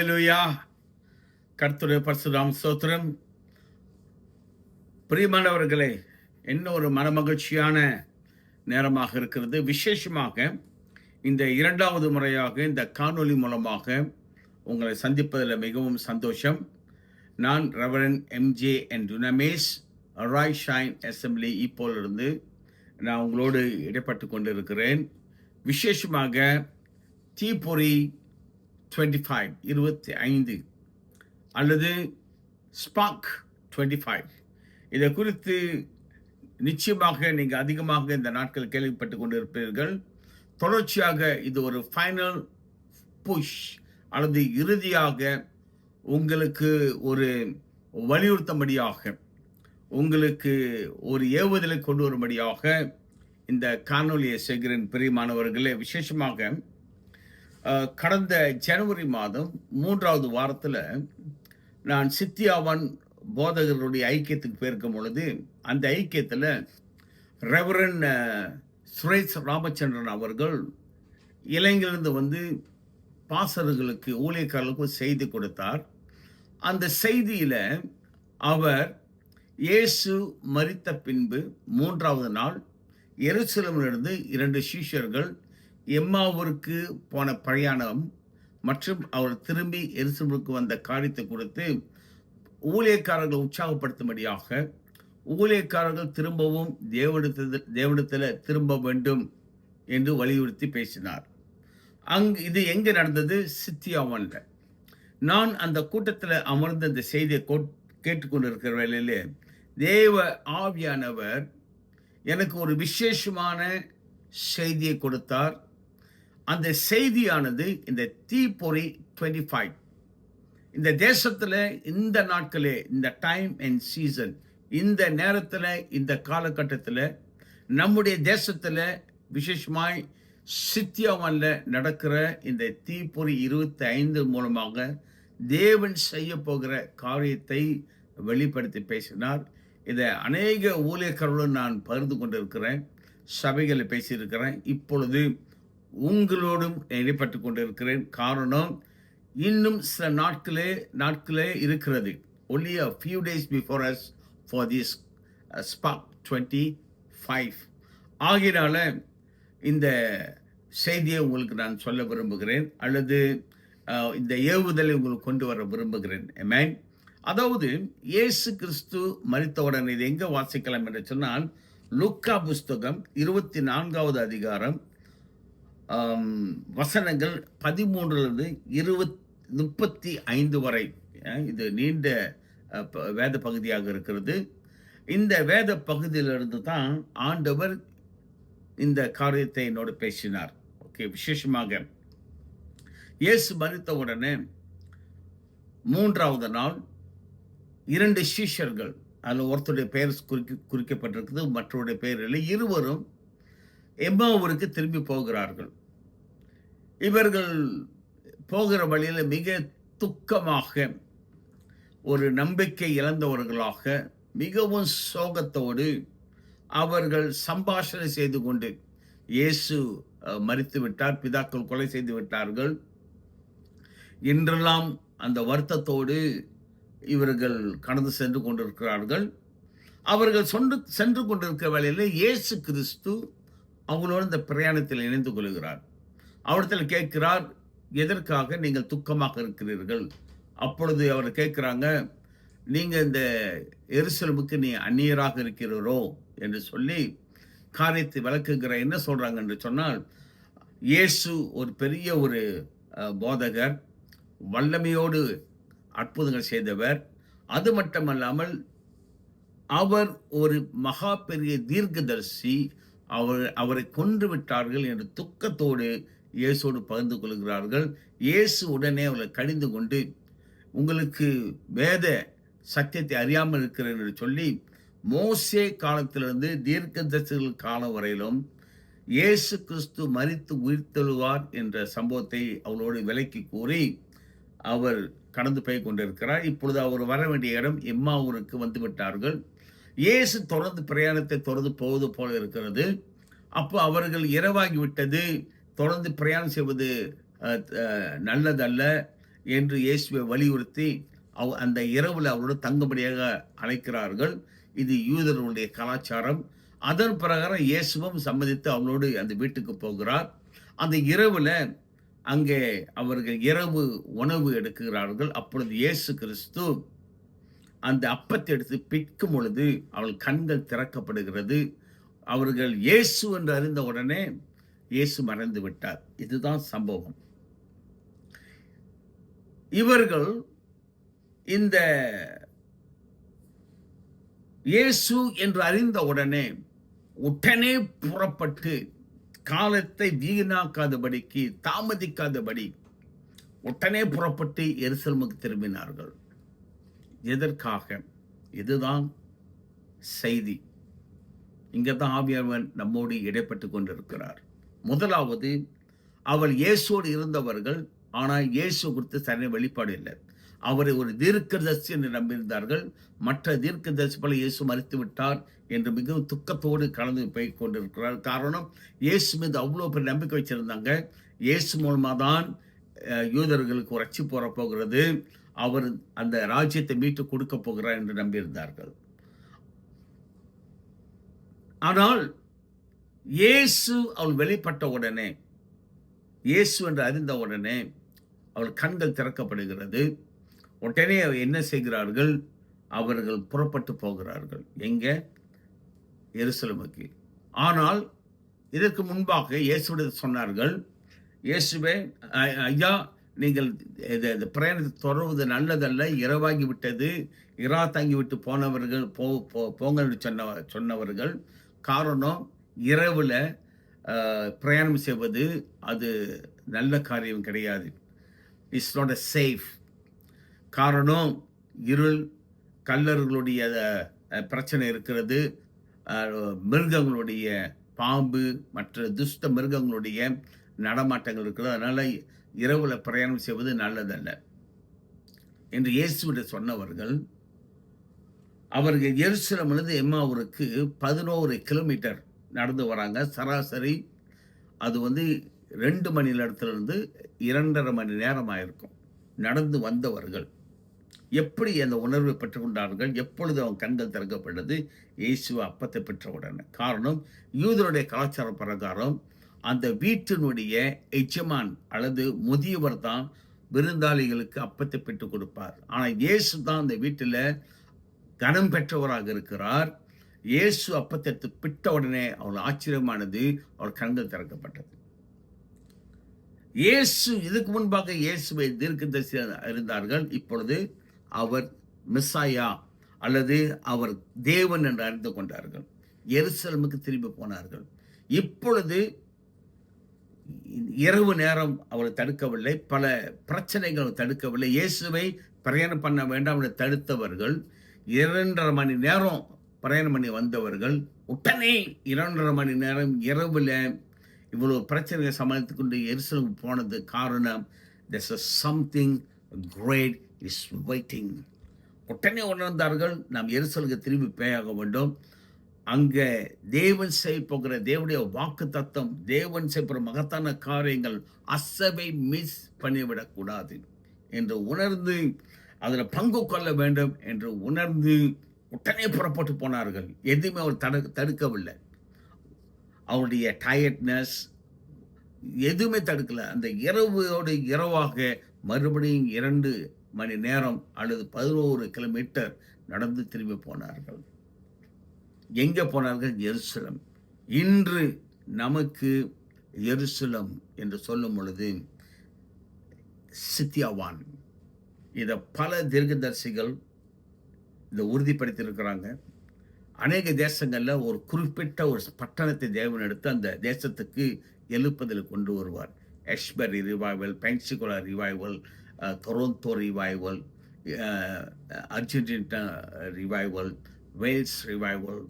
ஹalleluya கர்த்துடைய பரிசுதாம் சோத்திரம் பிரியமானவர்களே என்ன ஒரு மனமகிழ்ச்சியான நேரமாக இருக்கிறது. விசேஷமாக இந்த இரண்டாவது முறையாக இந்த காணொலி மூலமாக உங்களை சந்திப்பதில் மிகவும் சந்தோஷம். நான் ரெவரன் எம்ஜே அண்ட் டுனமேஷ் ராய் ஷைன் அசம்பிளி இப்போலிருந்து நான் உங்களோடு இடைப்பட்டு கொண்டிருக்கிறேன். விசேஷமாக தீப்பொறி டுவெண்ட்டி ஃபைவ் இருபத்தி ஐந்து அல்லது ஸ்பாக் டுவெண்ட்டி ஃபைவ் இதை குறித்து நிச்சயமாக நீங்கள் அதிகமாக இந்த நாட்கள் கேள்விப்பட்டு கொண்டிருப்பீர்கள். தொடர்ச்சியாக இது ஒரு ஃபைனல் புஷ் அல்லது இறுதியாக உங்களுக்கு ஒரு வலியுறுத்தும்படியாக உங்களுக்கு ஒரு ஏவுதலை கொண்டு வரும்படியாக இந்த காணொலியை செய்கிறேன். பிரியமானவர்களே விசேஷமாக கடந்த ஜனவரி மாதம் மூன்றாவது வாரத்தில் நான் சித்தியாவன் போதகர்களுடைய ஐக்கியத்துக்கு போயிருக்கும் பொழுது அந்த ஐக்கியத்தில் ரெவரன் சுரேஷ் ராமச்சந்திரன் அவர்கள் இலங்கையிலிருந்து வந்து பாசர்களுக்கு ஊழியக்காரர்களுக்கு செய்தி கொடுத்தார். அந்த செய்தியில் அவர் இயேசு மறித்த பின்பு மூன்றாவது நாள் எருசலமிலிருந்து இரண்டு சீஷர்கள் எம்மாவூருக்கு போன பிரயாணம் மற்றும் அவர் திரும்பி எருசலேமுக்கு வந்த காரியத்தை கொடுத்து ஊழியக்காரர்களை உற்சாகப்படுத்தும்படியாக ஊழியக்காரர்கள் திரும்பவும் தேவனிடத்தில் தேவனிடத்தில் திரும்ப வேண்டும் என்று வலியுறுத்தி பேசினார். அங்கு இது எங்கே நடந்தது? சித்தியாவன்ல நான் அந்த கூட்டத்தில் அமர்ந்த இந்த செய்தியை கோட்- கேட்டுக்கொண்டிருக்கிற வேளையிலே தேவ ஆவியானவர் எனக்கு ஒரு விசேஷமான செய்தியை கொடுத்தார். அந்த செய்தியானது இந்த தீப்பொறி டுவெண்ட்டி ஃபைவ் இந்த தேசத்தில் இந்த நாட்களே இந்த டைம் அண்ட் சீசன் இந்த நேரத்தில் இந்த காலகட்டத்தில் நம்முடைய தேசத்தில் விசேஷமாய் சித்தியாவனில் நடக்கிற இந்த தீப்பொறி இருபத்தி ஐந்து மூலமாக தேவன் செய்ய போகிற காரியத்தை வெளிப்படுத்தி பேசினார். இதை அநேக ஊழியர்களுடன் நான் பகிர்ந்து கொண்டிருக்கிறேன் சபைகளை பேசியிருக்கிறேன். இப்பொழுது உங்களோடும் இடைப்பட்டு கொண்டிருக்கிறேன். காரணம் இன்னும் சில நாட்களே நாட்களே இருக்கிறது. Only a few days before as far this uh, spark 25 ஆகையினால இந்த செய்தியை உங்களுக்கு நான் சொல்ல விரும்புகிறேன். அல்லது uh, இந்த ஏவுதலை உங்களுக்கு கொண்டு வர விரும்புகிறேன். மேன் அதாவது இயேசு கிறிஸ்து மரித்தவுடன் இது எங்கே வாசிக்கலாம் என்று சொன்னால் லுக்கா புஸ்தகம் இருபத்தி நான்காவது அதிகாரம் வசனங்கள் பதிமூன்றுலேருந்து இருபத் முப்பத்தி ஐந்து வரை. இது நீண்ட ப- வேத பகுதியாக இருக்கிறது. இந்த வேத பகுதியிலிருந்து தான் ஆண்டவர் இந்த காரியத்தை என்னோடு பேசினார். ஓகே விசேஷமாக. இயேசு மறித்த உடனே மூன்றாவது நாள் இரண்டு சீஷர்கள் அதில் ஒருத்தருடைய பெயர் குறிக்க குறிக்கப்பட்டிருக்குது மற்றவருடைய பெயர் இல்லை இருவரும் எம்மாவூருக்கு திரும்பி போகிறார்கள். இவர்கள் போகிற வழியில் மிக துக்கமாக ஒரு நம்பிக்கை இழந்தவர்களாக மிகவும் சோகத்தோடு அவர்கள் சம்பாஷணை செய்து கொண்டு இயேசு மறித்து விட்டார் பிதாக்கள் கொலை செய்து விட்டார்கள். என்றெல்லாம் அந்த வருத்தத்தோடு இவர்கள் கடந்து சென்று கொண்டிருக்கிறார்கள். அவர்கள் சொன்று சென்று கொண்டிருக்கிற வேளையில் இயேசு கிறிஸ்து அவங்களோடு இந்த பிரயாணத்தில் இணைந்து கொள்கிறார். அவரிடத்தில் கேட்கிறார் எதற்காக நீங்கள் துக்கமாக இருக்கிறீர்கள்? அப்பொழுது அவர் கேட்குறாங்க நீங்கள் இந்த எருசலமுக்கு நீ அந்நியராக இருக்கிறீரோ? என்று சொல்லி காரியத்தை விளக்குகிற என்ன சொல்கிறாங்க என்று சொன்னால் இயேசு ஒரு பெரிய ஒரு போதகர் வல்லமையோடு அற்புதங்கள் செய்தவர். அது மட்டுமல்லாமல் அவர் ஒரு மகா பெரிய தீர்க்கதர்சி. அவர் அவரை கொன்று விட்டார்கள் என்று துக்கத்தோடு இயேசோடு பகிர்ந்து கொள்கிறார்கள். இயேசு உடனே அவளை கடிந்து கொண்டு உங்களுக்கு வேத சத்தியத்தை அறியாமல் இருக்கிறேன் என்று சொல்லி மோசே காலத்திலிருந்து தீர்க்கதரிசிகள் காலம் வரையிலும் இயேசு கிறிஸ்து மறித்து உயிர்த்தெழுவார் என்ற சம்பவத்தை அவளோடு விலக்கி கூறி அவர் கடந்து போய் கொண்டிருக்கிறார். இப்பொழுது அவர் வர வேண்டிய இடம் எம்மாவூருக்கு வந்து விட்டார்கள் இயேசு தொடர்ந்து பிரயாணத்தை தொடர்ந்து போவது போல இருக்கிறது. அப்போ அவர்கள் இரவாகிவிட்டது. தொடர்ந்து பிரயாணம் செய்வது நல்லதல்ல என்று இயேசுவை வலியுறுத்தி அவ அந்த இரவில் அவரோடு தங்கும்படியாக அழைக்கிறார்கள். இது யூதர்களுடைய கலாச்சாரம். அதன் பிரகாரம் இயேசுவும் சம்மதித்து அவளோடு அந்த வீட்டுக்கு போகிறார். அந்த இரவில் அங்கே அவர்கள் இரவு உணவு எடுக்கிறார்கள். அப்பொழுது இயேசு கிறிஸ்து அந்த அப்பத்தை எடுத்து பிக்கும் பொழுது அவள் கண்கள் திறக்கப்படுகிறது. அவர்கள் இயேசு என்று அறிந்த உடனே இயேசு மறைந்து விட்டார். இதுதான் சம்பவம். இவர்கள் இந்த இயேசு என்று அறிந்த உடனே உடனே புறப்பட்டு காலத்தை வீணாக்காதபடிக்கு தாமதிக்காதபடி உடனே புறப்பட்டு எருசலமுக்கு திரும்பினார்கள். எதற்காக? இதுதான் செய்தி. இங்கே தான் ஆவியானவன் நம்மோடு இடைப்பட்டு கொண்டிருக்கிறார். முதலாவது அவள் இயேசோடு இருந்தவர்கள் ஆனால் இயேசு குறித்து சரியான வெளிப்பாடு இல்லை. அவரை ஒரு தீர்க்கதர்சி என்று நம்பியிருந்தார்கள். மற்ற தீர்க்கதர்சி போல இயேசு மறித்து விட்டார் என்று மிகவும் துக்கத்தோடு கலந்து போய் கொண்டிருக்கிறார். காரணம் இயேசு மீது அவ்வளோ பெரிய நம்பிக்கை வச்சிருந்தாங்க. இயேசு மூலமாக தான் யூதர்களுக்கு உரைச்சி ரட்சிப்பு போகிறது. அவர் அந்த ராஜ்யத்தை மீட்டு கொடுக்க போகிறார் என்று நம்பியிருந்தார்கள். ஆனால் இயேசு அவள் வெளிப்பட்ட உடனே இயேசு என்று அறிந்த உடனே அவள் கண்கள் திறக்கப்படுகிறது. உடனே அவர் என்ன செய்கிறார்கள்? அவர்கள் புறப்பட்டு போகிறார்கள். எங்கே? எருசலமுக்கு. ஆனால் இதற்கு முன்பாக இயேசுவிட சொன்னார்கள் இயேசுவே ஐயா நீங்கள் இது இந்த பிரயாணத்தை தொடர்வது நல்லதல்ல. இரவாகி விட்டது. இரா தங்கி விட்டு போனவர்கள் போ போங்கன்னு என்று சொன்ன சொன்னவர்கள். காரணம் இரவில் பிரயாணம் செய்வது அது நல்ல காரியம் கிடையாது. இட்ஸ் நாட் அ சேஃப் காரணம் இருள் கல்லர்களுடைய பிரச்சனை இருக்கிறது. மிருகங்களுடைய பாம்பு மற்ற துஷ்ட மிருகங்களுடைய நடமாட்டங்கள் இருக்கிறது அதனால் இரவில் பிரயாணம் செய்வது நல்லதல்ல. என்று இயேசுவிட சொன்னவர்கள் அவர்கள் எருசலமிலிருந்து எம்மாவூருக்கு பதினோரு கிலோமீட்டர் நடந்து வராங்க. சராசரி அது வந்து ரெண்டு மணி நேரத்துலேருந்து இரண்டரை மணி நேரம் இருக்கும் நடந்து வந்தவர்கள். எப்படி அந்த உணர்வை பெற்றுக்கொண்டார்கள்? எப்பொழுது அவன் கண்கள் திறக்கப்பட்டது? இயேசு அப்பத்தை பெற்ற உடனே காரணம் யூதருடைய கலாச்சார பிரகாரம் அந்த வீட்டினுடைய எஜமான் அல்லது முதியவர் தான் விருந்தாளிகளுக்கு அப்பத்தை பெற்றுக் கொடுப்பார். ஆனால் இயேசு தான் அந்த வீட்டில் கனம் பெற்றவராக இருக்கிறார். இயேசு அப்பத்தை எடுத்து பிட்ட உடனே அவள் ஆச்சரியமானது அவள் கண்கள் திறக்கப்பட்டது. இயேசு இதுக்கு முன்பாக இயேசுவை தீர்க்கதரிசி இருந்தார்கள். இப்பொழுது அவர் மிஸ்ஸாயா அல்லது அவர் தேவன் என்று அறிந்து கொண்டார்கள். எருசலமுக்கு திரும்பி போனார்கள். இப்பொழுது இரவு நேரம் அவரை தடுக்கவில்லை. பல பிரச்சனைகள் தடுக்கவில்லை. இயேசுவை பிரயாணம் பண்ண வேண்டாம் என்று தடுத்தவர்கள் இரண்டரை மணி நேரம் பிரயாணம் பண்ணி வந்தவர்கள் உடனே இரண்டரை மணி நேரம் இரவில் இவ்வளோ பிரச்சனையை சமாளித்து கொண்டு எரிசலுக்கு போனது காரணம் this is something great is waiting உடனே உணர்ந்தார்கள் நாம் எரிசலுக்கு திரும்பி பேயாக வேண்டும். அங்கே தேவன் செய்ய போகிற தேவனுடைய வாக்கு தத்தம் தேவன் செய்கிற மகத்தான காரியங்கள் அசவை மிஸ் பண்ணிவிடக்கூடாது என்று உணர்ந்து அதில் பங்கு கொள்ள வேண்டும் என்று உணர்ந்து உடனே புறப்பட்டு போனார்கள். எதுவுமே அவர் தடு தடுக்கவில்லை. அவருடைய டயர்ட்னஸ் எதுவுமே தடுக்கல. அந்த இரவோடு இரவாக மறுபடியும் இரண்டு மணி நேரம் அல்லது பதினோரு கிலோமீட்டர் நடந்து திரும்பி போனார்கள். எங்கே போனார்கள்? எருசலம். இன்று நமக்கு எருசலம் என்று சொல்லும் பொழுது சித்தியாவான். இதை பல தீர்க்கதரிசிகள் இதை உறுதிப்படுத்தியிருக்கிறாங்க. அநேக தேசங்களில் ஒரு குறிப்பிட்ட ஒரு பட்டணத்தை தேவன் எடுத்து அந்த தேசத்துக்கு எழுப்பதில் கொண்டு வருவார். Asbury revival Pensacola revival Toronto revival Argentina revival Wales revival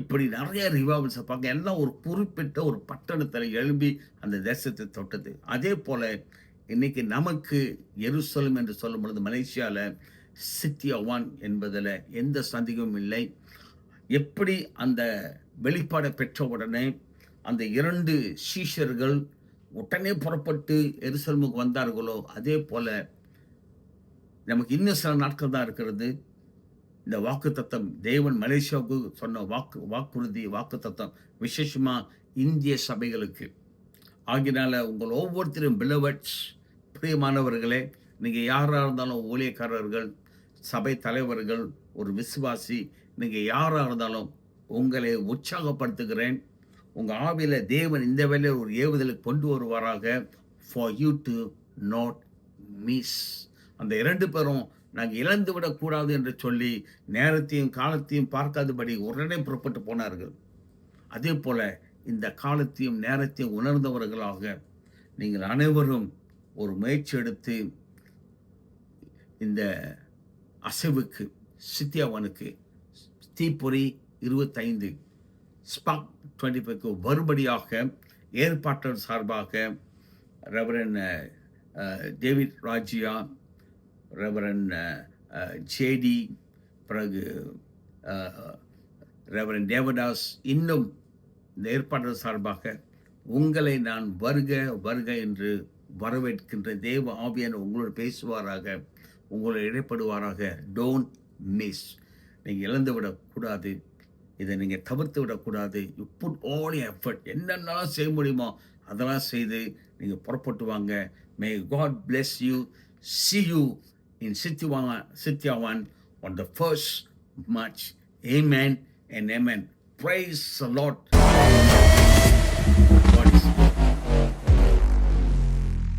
இப்படி நிறைய ரிவைவல்ஸை பார்க்க எல்லாம் ஒரு குறிப்பிட்ட ஒரு பட்டணத்தில் எழும்பி அந்த தேசத்தை தொட்டது. அதே போல் இன்னைக்கு நமக்கு எருசலம் என்று சொல்லும் பொழுது மலேசியாவில் சித்தியவான் என்பதில் எந்த சந்தேகமும் இல்லை. எப்படி அந்த வெளிப்பாடை பெற்ற உடனே அந்த இரண்டு சீஷர்கள் உடனே புறப்பட்டு எருசலமுக்கு வந்தார்களோ அதே போல நமக்கு இன்னும் சில நாட்கள் தான் இருக்கிறது. இந்த வாக்கு தத்தம் தேவன் மலேசியாவுக்கு சொன்ன வாக்கு வாக்குறுதி வாக்கு தத்தம் விசேஷமாக இந்திய சபைகளுக்கு. ஆகினால உங்கள் ஒவ்வொருத்தரும் பிலவட்ஸ் பிரியமானவர்களே நீங்கள் யாராக இருந்தாலும் ஊழியக்காரர்கள் சபை தலைவர்கள் ஒரு விசுவாசி நீங்கள் யாராக இருந்தாலும் உங்களை உற்சாகப்படுத்துகிறேன். உங்கள் ஆவியில் தேவன் இந்த வேலையில் ஒரு ஏவுதலுக்கு கொண்டு வருவாராக. For you to not miss அந்த இரண்டு பேரும் நாங்கள் இழந்து விடக்கூடாது என்று சொல்லி நேரத்தையும் காலத்தையும் பார்க்காதபடி உடனே புறப்பட்டு போனார்கள். அதே போல் இந்த காலத்தையும் நேரத்தையும் உணர்ந்தவர்களாக நீங்கள் அனைவரும் ஒரு முயற்சி எடுத்து இந்த அசைவுக்கு சித்தியாவனுக்கு தீப்பொறி இருபத்தைந்து ஸ்பாக் டுவெண்ட்டி ஃபைவ்க்கு வரும்படியாக ஏற்பாட்டர் சார்பாக ரெவரன் டேவிட் ராஜியா ரெவரன் ஜேடி பிறகு ரெவரன் தேவதாஸ் இன்னும் இந்த ஏற்பாட்டர் சார்பாக உங்களை நான் வருக வருக என்று வரவேற்கின்ற தேவ ஆவியான உங்களோடு பேசுவாராக. உங்களை இடைப்படுவாராக டோன்ட் மிஸ் நீங்கள் இழந்து விடக்கூடாது. இதை நீங்கள் தவிர்த்து விடக்கூடாது. யூ புட் ஆல் எஃபர்ட் என்னென்னலாம் செய்ய முடியுமோ அதெல்லாம் செய்து நீங்கள் புறப்பட்டு வாங்க. May God bless you see you in Sityawan, Sityawan on the first March. Amen and amen. Praise the Lord